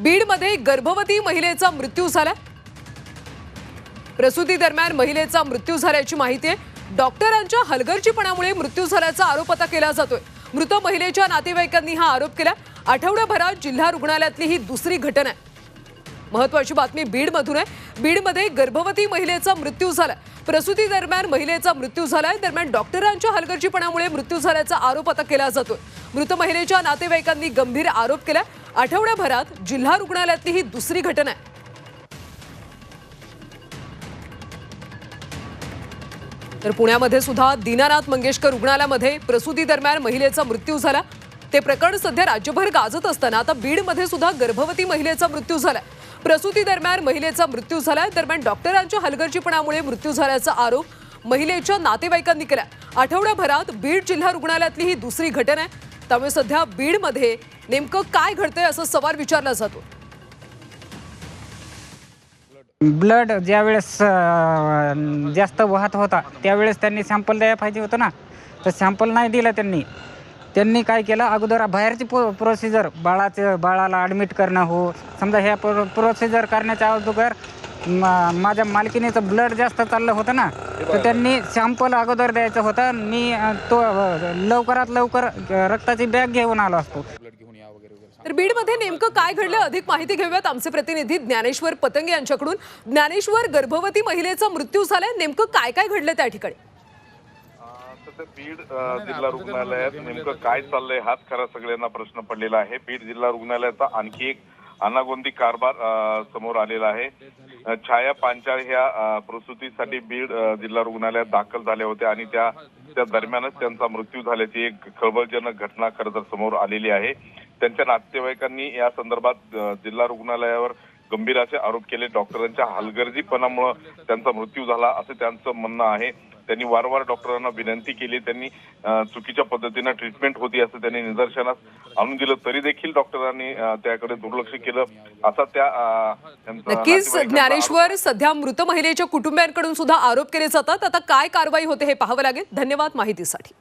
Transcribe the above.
बीडमध्ये गर्भवती महिलेचा मृत्यू झाला. प्रसूती दरम्यान महिलेचा मृत्यू झाल्याची माहिती आहे. डॉक्टरांच्या हलगर्जीपणामुळे मृत्यू झाल्याचा आरोप आता केला जातोय. मृत महिलेच्या नातेवाईकांनी हा आरोप केला. आठवड्याभरात जिल्हा रुग्णालयातली ही दुसरी घटना आहे. महत्वाची बातमी बीडमधून आहे. बीडमध्ये गर्भवती महिलेचा मृत्यू झाला. प्रसूती दरम्यान महिलेचा मृत्यू झालाय. दरम्यान डॉक्टरांच्या हलगर्जीपणामुळे मृत्यू झाल्याचा आरोप आता केला जातोय. मृत महिलेच्या नातेवाईकांनी गंभीर आरोप केला. आठवड्याभरात जिल्हा रुग्णालयातली ही दुसरी घटना आहे. तर पुण्यामध्ये सुद्धा दीनानाथ मंगेशकर रुग्णालयामध्ये प्रसूती दरम्यान महिलेचा मृत्यू झाला. ते प्रकरण सध्या राज्यभर गाजत असताना आता बीडमध्ये सुद्धा गर्भवती महिलेचा मृत्यू झाला प्रसूती दरम्यान महिलेचा मृत्यू झाला दरम्यान डॉक्टरांच्या हलगर्जीपणामुळे मृत्यू झाल्याचा आरोप महिलेच्या नातेवाईकांनी केला आठवड्याभरात बीड जिल्हा रुग्णालयातली ही दुसरी घटना आहे. त्यामुळे सध्या बीडमध्ये नेमकं काय घडतंय असं सवाल विचारला जातो. ब्लड ज्यावेळेस जास्त वाहत होता त्यावेळेस त्यांनी सॅम्पल द्यायला पाहिजे होतं ना. तर सॅम्पल नाही दिलं त्यांनी. त्यांनी काय केलं अगोदर बाहेरची प्रो प्रोसिजर बाळाचं बाळाला ॲडमिट करणं हो. समजा ह्या प्रो प्रोसिजर करण्याच्या अगोदर मा- माझ्या मालकिनीचं ब्लड जास्त चाललं होतं ना तर त्यांनी सॅम्पल अगोदर द्यायचं होतं. मी अं, तो अं, लवकरात लवकर अं, रक्ताची बॅग घेऊन आलो असतो. तर बीडमध्ये नेमकं काय घडलं अधिक माहिती घेऊयात आमचे प्रतिनिधी ज्ञानेश्वर पतंगे यांच्याकडून. ज्ञानेश्वर गर्भवती महिलेचा मृत्यू झालाय नेमकं काय काय घडलं त्या ठिकाणी? सध्या बीड अ, जिल्हा रुग्णालयात नेमकं काय चाललंय हाच खरा सगळ्यांना प्रश्न पडलेला आहे. बीड जिल्हा रुग्णालयाचा आणखी एक अनागोंदी कारभार अ, समोर आलेला आहे. छाया पांचाळ ह्या प्रसूतीसाठी बीड जिल्हा रुग्णालयात दाखल झाल्या होत्या आणि त्या त्या दरम्यानच त्यांचा मृत्यू झाल्याची एक खळबळजनक घटना खरं तर समोर आलेली आहे. त्यांच्या नातेवाईकांनी या संदर्भात जिल्हा रुग्णालयावर गंभीर असे आरोप केले. डॉक्टरांच्या हलगर्जीपणामुळे त्यांचा मृत्यू झाला असं त्यांचं म्हणणं आहे. त्यांनी वारंवार डॉक्टरांना विनंती केली त्यांनी चुकीच्या पद्धतीनं ट्रीटमेंट होती असं त्यांनी निदर्शनास आणून दिलं. तरी देखील डॉक्टरांनी त्याकडे दुर्लक्ष केलं. असा त्या नक्कीच ज्ञानेश्वर सध्या मृत महिलेच्या कुटुंबियांकडून सुद्धा आरोप केले जातात. आता काय कारवाई होते हे पाहावं लागेल. धन्यवाद माहितीसाठी.